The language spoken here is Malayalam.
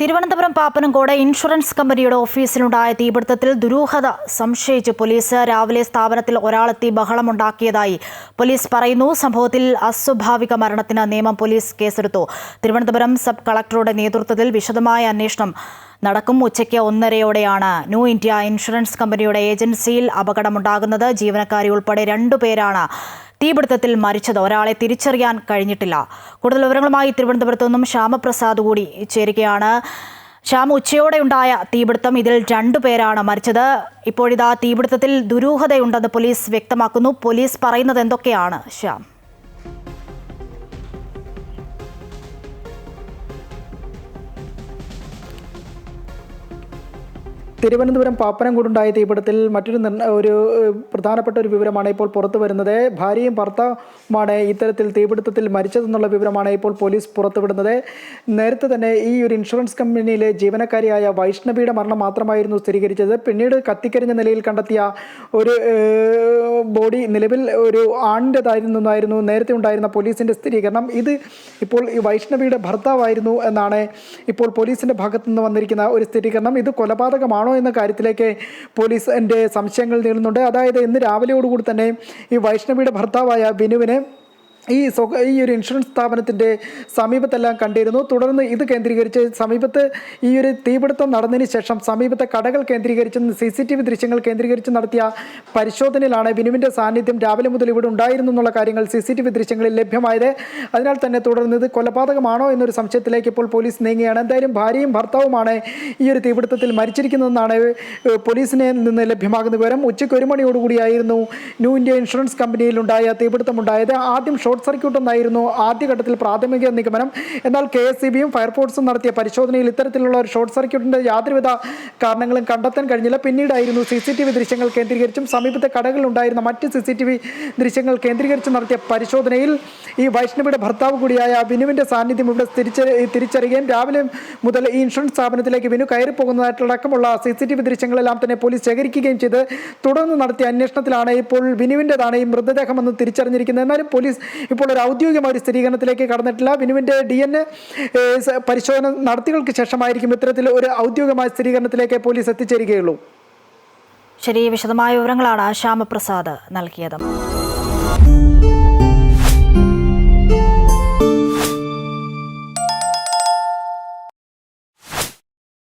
തിരുവനന്തപുരം പാപ്പനംകോട് ഇൻഷുറൻസ് കമ്പനിയുടെ ഓഫീസിലുണ്ടായ തീപിടുത്തത്തിൽ ദുരൂഹത സംശയിച്ച് പോലീസ് രാവിലെ സ്ഥാപനത്തിൽ ഒരാളെത്തി ബഹളമുണ്ടാക്കിയതായി പോലീസ് പറയുന്നു. സംഭവത്തിൽ അസ്വാഭാവിക മരണത്തിന് നിയമം പോലീസ് കേസെടുത്തു. തിരുവനന്തപുരം സബ് കളക്ടറുടെ നേതൃത്വത്തിൽ വിശദമായ അന്വേഷണം നടക്കും. ഉച്ചയ്ക്ക് ഒന്നരയോടെയാണ് ന്യൂ ഇന്ത്യ ഇൻഷുറൻസ് കമ്പനിയുടെ ഏജൻസിയിൽ അപകടമുണ്ടാകുന്നത്. ജീവനക്കാരി ഉൾപ്പെടെ രണ്ടുപേരാണ് തീപിടുത്തത്തിൽ മരിച്ചത് ഒരാളെ തിരിച്ചറിയാൻ കഴിഞ്ഞിട്ടില്ല. കൂടുതൽ വിവരങ്ങളുമായി തിരുവനന്തപുരത്തു നിന്നും ശ്യാമപ്രസാദ് കൂടി ചേരുകയാണ്. ശ്യാം ഉച്ചയോടെയുണ്ടായ തീപിടുത്തം ഇതിൽ രണ്ടു പേരാണ് മരിച്ചത്. ഇപ്പോഴിതാ തീപിടുത്തത്തിൽ ദുരൂഹതയുണ്ടെന്ന് പോലീസ് വ്യക്തമാക്കുന്നു. പോലീസ് പറയുന്നത് എന്തൊക്കെയാണ് ശ്യാം? തിരുവനന്തപുരം പാപ്പനംകൂടുണ്ടായ തീപിടുത്തിൽ മറ്റൊരു ഒരു പ്രധാനപ്പെട്ട ഒരു വിവരമാണ് ഇപ്പോൾ പുറത്തു വരുന്നത്. ഭാര്യയും ഭർത്താവുമാണ് ഇത്തരത്തിൽ തീപിടുത്തത്തിൽ മരിച്ചതെന്നുള്ള വിവരമാണ് ഇപ്പോൾ പോലീസ് പുറത്തുവിടുന്നത്. നേരത്തെ തന്നെ ഈ ഒരു ഇൻഷുറൻസ് കമ്പനിയിലെ ജീവനക്കാരിയായ വൈഷ്ണവിയുടെ മരണം മാത്രമായിരുന്നു സ്ഥിരീകരിച്ചത്. പിന്നീട് കത്തിക്കരിഞ്ഞ നിലയിൽ കണ്ടെത്തിയ ഒരു ബോഡി നിലവിൽ ഒരു ആണിന്റെതായിരുന്നായിരുന്നു നേരത്തെ ഉണ്ടായിരുന്ന പോലീസിന്റെ സ്ഥിരീകരണം. ഇത് ഇപ്പോൾ ഈ വൈഷ്ണവിയുടെ ഭർത്താവായിരുന്നു എന്നാണ് ഇപ്പോൾ പോലീസിന്റെ ഭാഗത്തു നിന്ന് വന്നിരിക്കുന്ന ഒരു സ്ഥിരീകരണം. ഇത് കൊലപാതകമാണോ എന്ന കാര്യത്തിലേക്ക് പോലീസിന്റെ സംശയങ്ങൾ നീളുന്നുണ്ട്. അതായത് ഇന്ന് രാവിലെയോടുകൂടി തന്നെ ഈ വൈഷ്ണവിയുടെ ഭർത്താവായ ബിനുവിനെ ഈ സ്വക ഈ ഒരു ഇൻഷുറൻസ് സ്ഥാപനത്തിന്റെ സമീപത്തെല്ലാം കണ്ടിരുന്നു. തുടർന്ന് ഇത് കേന്ദ്രീകരിച്ച് സമീപത്ത് ഈ ഒരു തീപിടുത്തം നടന്നതിന് ശേഷം സമീപത്തെ കടകൾ കേന്ദ്രീകരിച്ച് സി സി ടി വി ദൃശ്യങ്ങൾ കേന്ദ്രീകരിച്ച് നടത്തിയ പരിശോധനയിലാണ് ബിനുവിന്റെ സാന്നിധ്യം രാവിലെ മുതൽ ഇവിടെ ഉണ്ടായിരുന്നു എന്നുള്ള കാര്യങ്ങൾ സി സി ടി വി ദൃശ്യങ്ങളിൽ ലഭ്യമായത്. അതിനാൽ തന്നെ തുടർന്ന് ഇത് കൊലപാതകമാണോ എന്നൊരു സംശയത്തിലേക്ക് ഇപ്പോൾ പോലീസ് നീങ്ങുകയാണ്. എന്തായാലും ഭാര്യയും ഭർത്താവുമാണ് ഈ ഒരു തീപിടുത്തത്തിൽ മരിച്ചിരിക്കുന്നതെന്നാണ് പോലീസിനെ നിന്ന് ലഭ്യമാകുന്ന വിവരം. ഉച്ചയ്ക്ക് ഒരു മണിയോടുകൂടിയായിരുന്നു ന്യൂ ഇന്ത്യ ഇൻഷുറൻസ് കമ്പനിയിലുണ്ടായ തീപിടുത്തമുണ്ടായത്. ആദ്യം സർക്യൂട്ട് എന്നായിരുന്നു ആദ്യഘട്ടത്തിൽ പ്രാഥമിക നിഗമനം. എന്നാൽ കെ എസ് സി ബിയും ഫയർഫോഴ്സും നടത്തിയ പരിശോധനയിൽ ഇത്തരത്തിലുള്ള ഒരു ഷോർട്ട് സർക്യൂട്ടിന്റെ യാതൊരുവിധ കാരണങ്ങളും കണ്ടെത്താൻ കഴിഞ്ഞില്ല. പിന്നീടായിരുന്നു സി സി ടി വി ദൃശ്യങ്ങൾ കേന്ദ്രീകരിച്ചും സമീപത്തെ കടകളിലുണ്ടായിരുന്ന മറ്റ് സി സി ടി വി ദൃശ്യങ്ങൾ കേന്ദ്രീകരിച്ച് നടത്തിയ പരിശോധനയിൽ ഈ വൈഷ്ണവിയുടെ ഭർത്താവ് കൂടിയായ വിനുവിന്റെ സാന്നിധ്യം ഇവിടെ തിരിച്ചറി തിരിച്ചറിയുകയും രാവിലെ മുതൽ ഈ ഇൻഷുറൻസ് സ്ഥാപനത്തിലേക്ക് വിനു കയറി പോകുന്നതായിട്ടടക്കമുള്ള സി സി ടി വി ദൃശ്യങ്ങളെല്ലാം തന്നെ പോലീസ് ശേഖരിക്കുകയും ചെയ്ത് തുടർന്ന് നടത്തിയ അന്വേഷണത്തിലാണ് ഇപ്പോൾ വിനുവിന്റെതാണ് ഈ മൃതദേഹമെന്ന് തിരിച്ചറിഞ്ഞിരിക്കുന്നത്. എന്നാലും പോലീസ് ഇപ്പോൾ ഒരു ഔദ്യോഗികമായ ഒരു സ്ഥിരീകരണത്തിലേക്ക് കടന്നിട്ടില്ല. ബിനുവിന്റെ ഡി എൻ എ പരിശോധന നടത്തികൾക്ക് ശേഷമായിരിക്കും ഇത്തരത്തിൽ ഒരു ഔദ്യോഗികമായ സ്ഥിരീകരണത്തിലേക്ക് പോലീസ് എത്തിച്ചേരുകയുള്ളൂ. ശരി വിശദമായ വിവരങ്ങളാണ് ശ്യാമപ്രസാദ് നൽകിയത്.